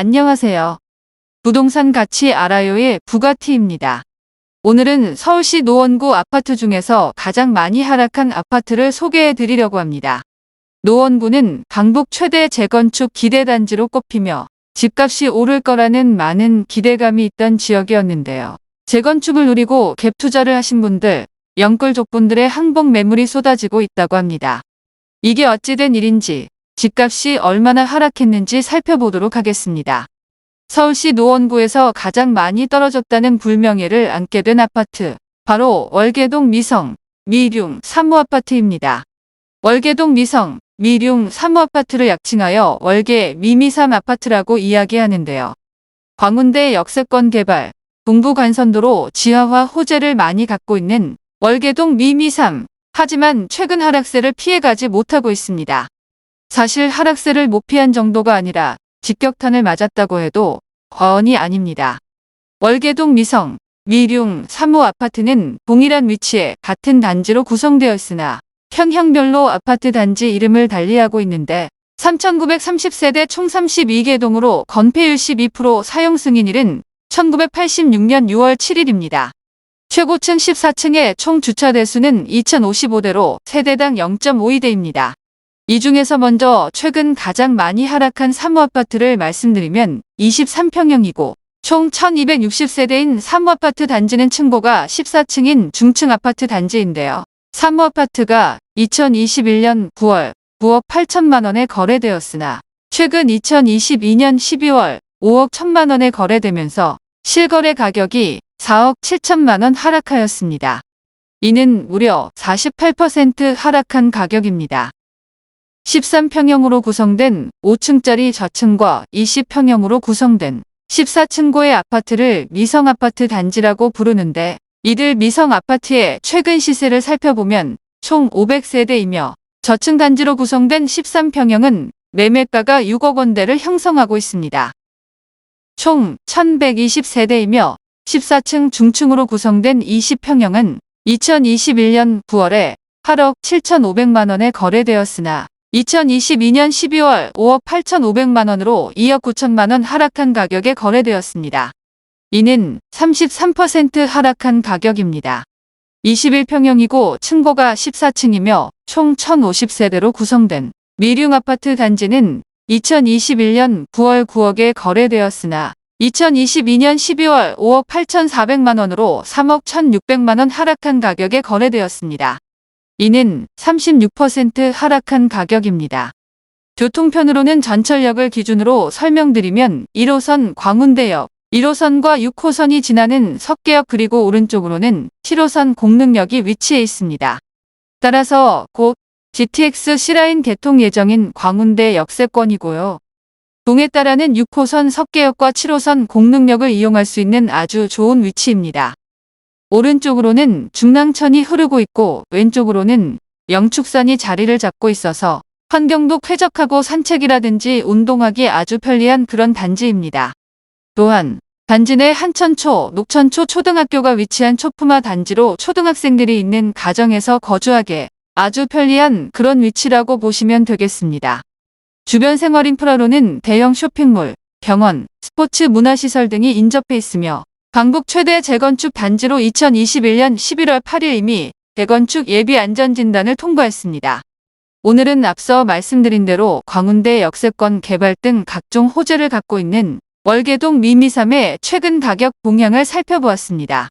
안녕하세요. 부동산 가치 알아요의 부가티입니다. 오늘은 서울시 노원구 아파트 중에서 가장 많이 하락한 아파트를 소개해 드리려고 합니다. 노원구는 강북 최대 재건축 기대단지로 꼽히며 집값이 오를 거라는 많은 기대감이 있던 지역이었는데요. 재건축을 누리고 갭 투자를 하신 분들, 영끌족분들의 항복 매물이 쏟아지고 있다고 합니다. 이게 어찌된 일인지 집값이 얼마나 하락했는지 살펴보도록 하겠습니다. 서울시 노원구에서 가장 많이 떨어졌다는 불명예를 안게 된 아파트, 바로 월계동 미성, 미룡 3호 아파트입니다. 월계동 미성, 미룡 3호 아파트를 약칭하여 월계 미미삼 아파트라고 이야기하는데요. 광운대 역세권 개발, 동부 간선도로 지하화 호재를 많이 갖고 있는 월계동 미미삼, 하지만 최근 하락세를 피해가지 못하고 있습니다. 사실 하락세를 못 피한 정도가 아니라 직격탄을 맞았다고 해도 과언이 아닙니다. 월계동 미성, 미룡 3호 아파트는 동일한 위치에 같은 단지로 구성되어 있으나 평형별로 아파트 단지 이름을 달리하고 있는데 3,930세대 총 32개 동으로 건폐율 12% 사용 승인일은 1986년 6월 7일입니다. 최고층 14층의 총 주차 대수는 2,055대로 세대당 0.52대입니다. 이 중에서 먼저 최근 가장 많이 하락한 3호 아파트를 말씀드리면 23평형이고 총 1260세대인 3호 아파트 단지는 층고가 14층인 중층 아파트 단지인데요. 3호 아파트가 2021년 9월 9억 8천만 원에 거래되었으나 최근 2022년 12월 5억 1천만 원에 거래되면서 실거래 가격이 4억 7천만 원 하락하였습니다. 이는 무려 48% 하락한 가격입니다. 13평형으로 구성된 5층짜리 저층과 20평형으로 구성된 14층고의 아파트를 미성아파트 단지라고 부르는데 이들 미성아파트의 최근 시세를 살펴보면 총 500세대이며 저층 단지로 구성된 13평형은 매매가가 6억 원대를 형성하고 있습니다. 총 1120세대이며 14층 중층으로 구성된 20평형은 2021년 9월에 8억 7,500만 원에 거래되었으나 2022년 12월 5억 8,500만 원으로 2억 9천만 원 하락한 가격에 거래되었습니다. 이는 33% 하락한 가격입니다. 21평형이고 층고가 14층이며 총 1,050세대로 구성된 미룡 아파트 단지는 2021년 9월 9억에 거래되었으나 2022년 12월 5억 8,400만 원으로 3억 1,600만 원 하락한 가격에 거래되었습니다. 이는 36% 하락한 가격입니다. 교통편으로는 전철역을 기준으로 설명드리면 1호선 광운대역, 1호선과 6호선이 지나는 석계역 그리고 오른쪽으로는 7호선 공릉역이 위치해 있습니다. 따라서 곧 GTX C라인 개통 예정인 광운대 역세권이고요. 동에 따라는 6호선 석계역과 7호선 공릉역을 이용할 수 있는 아주 좋은 위치입니다. 오른쪽으로는 중랑천이 흐르고 있고 왼쪽으로는 영축선이 자리를 잡고 있어서 환경도 쾌적하고 산책이라든지 운동하기 아주 편리한 그런 단지입니다. 또한 단지 내 한천초, 녹천초 초등학교가 위치한 초품화 단지로 초등학생들이 있는 가정에서 거주하게 아주 편리한 그런 위치라고 보시면 되겠습니다. 주변 생활 인프라로는 대형 쇼핑몰, 병원, 스포츠 문화시설 등이 인접해 있으며 강북 최대 재건축 단지로 2021년 11월 8일 이미 재건축 예비 안전진단을 통보했습니다. 오늘은 앞서 말씀드린 대로 광운대 역세권 개발 등 각종 호재를 갖고 있는 월계동 미미삼의 최근 가격 동향을 살펴보았습니다.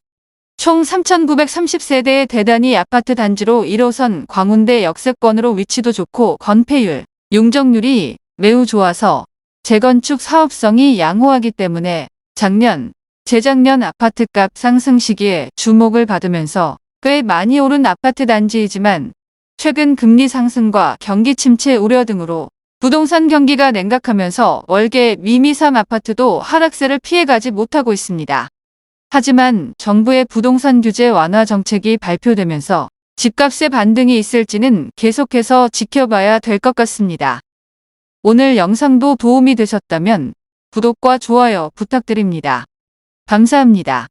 총 3,930세대의 대단위 아파트 단지로 1호선 광운대 역세권으로 위치도 좋고 건폐율, 용적률이 매우 좋아서 재건축 사업성이 양호하기 때문에 작년, 재작년 아파트값 상승 시기에 주목을 받으면서 꽤 많이 오른 아파트 단지이지만 최근 금리 상승과 경기 침체 우려 등으로 부동산 경기가 냉각하면서 월계 미미삼 아파트도 하락세를 피해가지 못하고 있습니다. 하지만 정부의 부동산 규제 완화 정책이 발표되면서 집값의 반등이 있을지는 계속해서 지켜봐야 될 것 같습니다. 오늘 영상도 도움이 되셨다면 구독과 좋아요 부탁드립니다. 감사합니다.